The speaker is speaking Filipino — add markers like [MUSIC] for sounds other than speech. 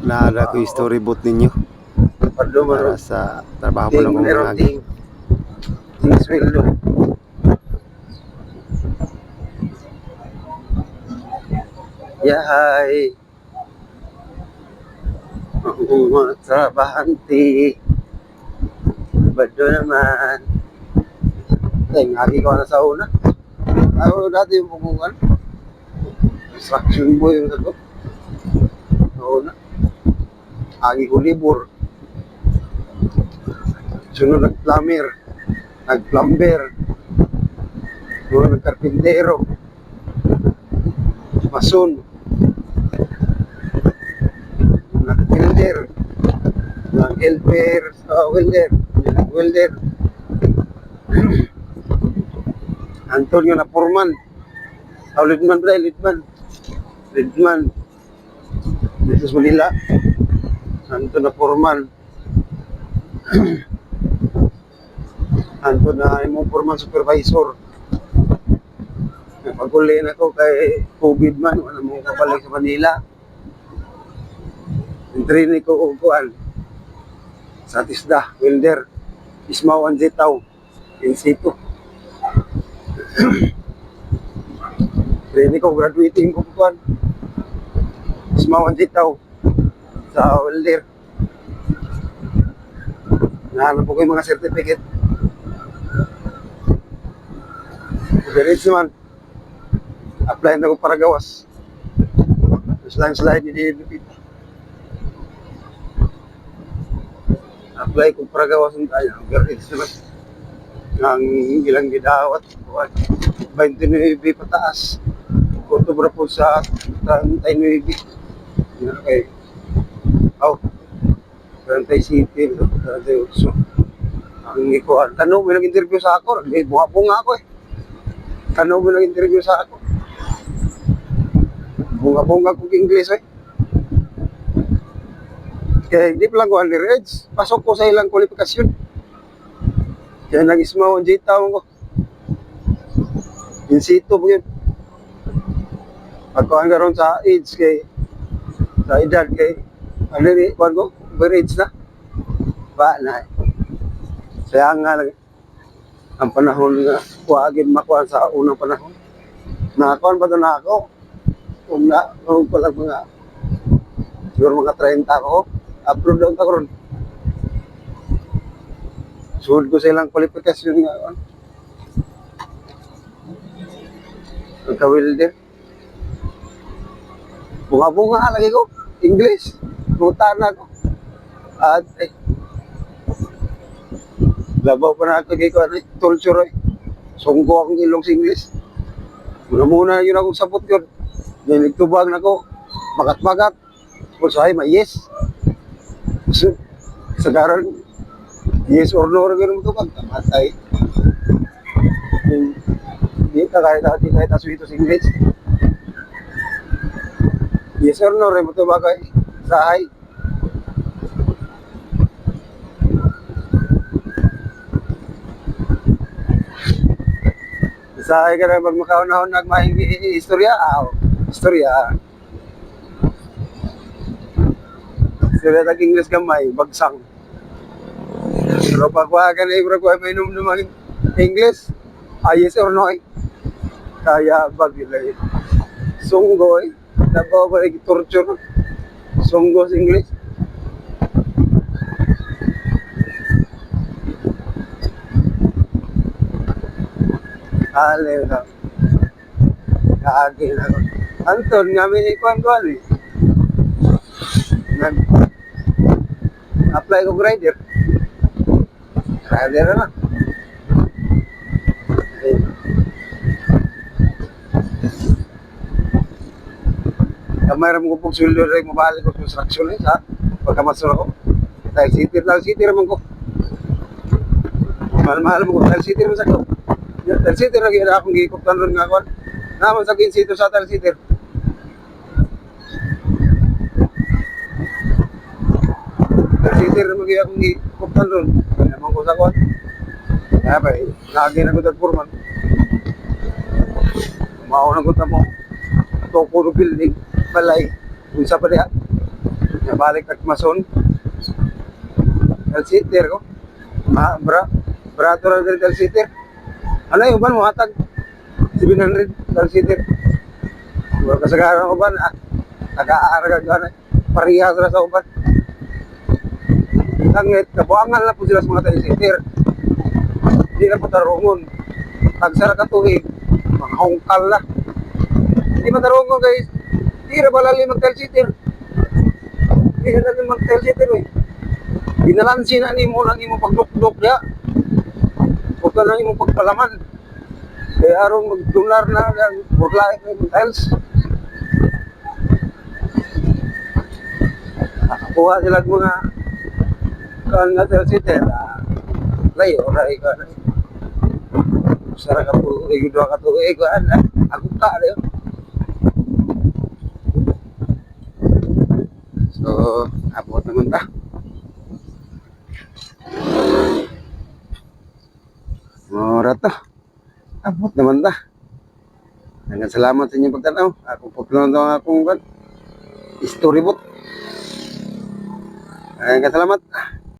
Naada ko yung storyboard ninyo para sa trabaho ko ting. Ting sweldo. Yahay. Mga trabahante. Bado naman. Eh, ngagi ko na sa una. Ako dati yung pumungan. Construction boy yung. Sa una. Agi ko libur. Sunod nag-plumber, nag-plumber, sunod nag-karpintero, mason, nag-welder, nag-helper, sa welder, nag-welder, Antonio na Purman, sa Lidman ba, Lidman, Lidman, dito sa Manila, Antonio na Purman, [CLEARS THROAT] Anto na imong formal supervisor. Napaguli na ko kay COVID man, wala mong kapalik sa Manila. Training ko og kuan. Sa Tisda, Wilder, Ismaw Anzitaw, in situ. [CLEARS THROAT] Training ko, graduating ko kuan. Ismaw Anzitaw, sa Wilder. Nahanap ko yung mga certificate. Diretso man. Apply na ko para gawas. Slide slide ni David. Apply ko para gawas ng tayo. Diretso man. Ang ilang gidawat. 29 pataas. Kutubra po sa 39. Yan kay. Oh. 30 city. 38. Ang ikuan. Tanong, may nag-interview sa ako. Bunga-bunga ako eh. Tanong mo nag-interview sa ako. Bunga-bunga kong English eh. Kaya hindi pa lang ko underage. Pasok ko sa ilang kwalifikasyon. Kaya nag-ismaw ang jita ko. In situ po yun. Pagkuhan ka ron sa age kay sa edad kay ni kuhan ko? Overage na. Ba na. Kaya nga ang panahon nga kuagin makuha sa unang panahon. Nakakuan pa doon ako. Kung na, kung pala mga siguro mga 30 ako, upload doon ako ron. Suod ko sa ilang kwalifikasyon nga. ano. Ang kawilder. Bunga-bunga lagi ko. English. Buta na ako. At eh, Labaw pa na ako kay ko, ano, tulsuro eh. Sungko akong ilong sa English. Muna muna yun akong sapot yun. Then nagtubag na ko, magat-magat. Kung sahay, may yes. So, sa daran, yes or no, rin mo tubag. Tamatay. Hindi ka kahit ako, kahit aswito sa English. Yes or no, rin mo tubag kay sahay. Sa ka na magmakaunahon nagmahingi istorya, ah, istorya. Istorya tag English gamay, bagsang. Pero pag wa ka na ibra ko may num naman English, ah, yes or no. eh. Kaya bagilay. Sunggoy, nabawa ba torture. Sunggo sa English. Hale na. Kaagi na ko. Anton, nga may ikuan ko ano eh. Nag apply ko rider. Rider na. Ram ko pong sweldo rin mabalik ko construction eh sa pagkamasura ko. Dahil city, dahil city naman ko. Mahal-mahal mo ko, dahil city naman sa ko. Dahil city na gina akong gikupan ron nga kwan. Naman sa kinsito sa dahil city. Dahil city naman gina akong gikupan ron. Naman ko sa kwan. Kaya pa eh, lagi na ko dahil purman. Mauna ko tamo. Toko building, balay. Unsa pa diha? Nabalik at mason. Kalsiter ko. Ma, bra, brato na din kalsiter. Ano yung uban mo hatag? 700 kalsiter. Wala kasagaran uban. Ah, Nag-aarag ka na. Parihas na sa uban. Langit, kabuangan na po sila sa mga kalsiter. Hindi na patarungon. Tagsara ka tuig. Mga hongkal na. Hindi matarungon guys. Hindi na balali mag-kalsiter. Hindi na natin mag-kalsiter eh. Binalansi na ni mo lang imo pagdukdok ya. Huwag ka na imo pagpalaman. Kaya arong magdular na ng burlay ng tiles. Nakakuha sila mga kan nga tiles ite na layo ray ka na. Sara ka po, igudo ka to, igudo na. Ako ka rin. So, abot naman ta. Mura to. Abot naman ta. Hanggang salamat sa inyong pagtanaw. Ako po pinunod akong kan. Storybook. Hanggang salamat.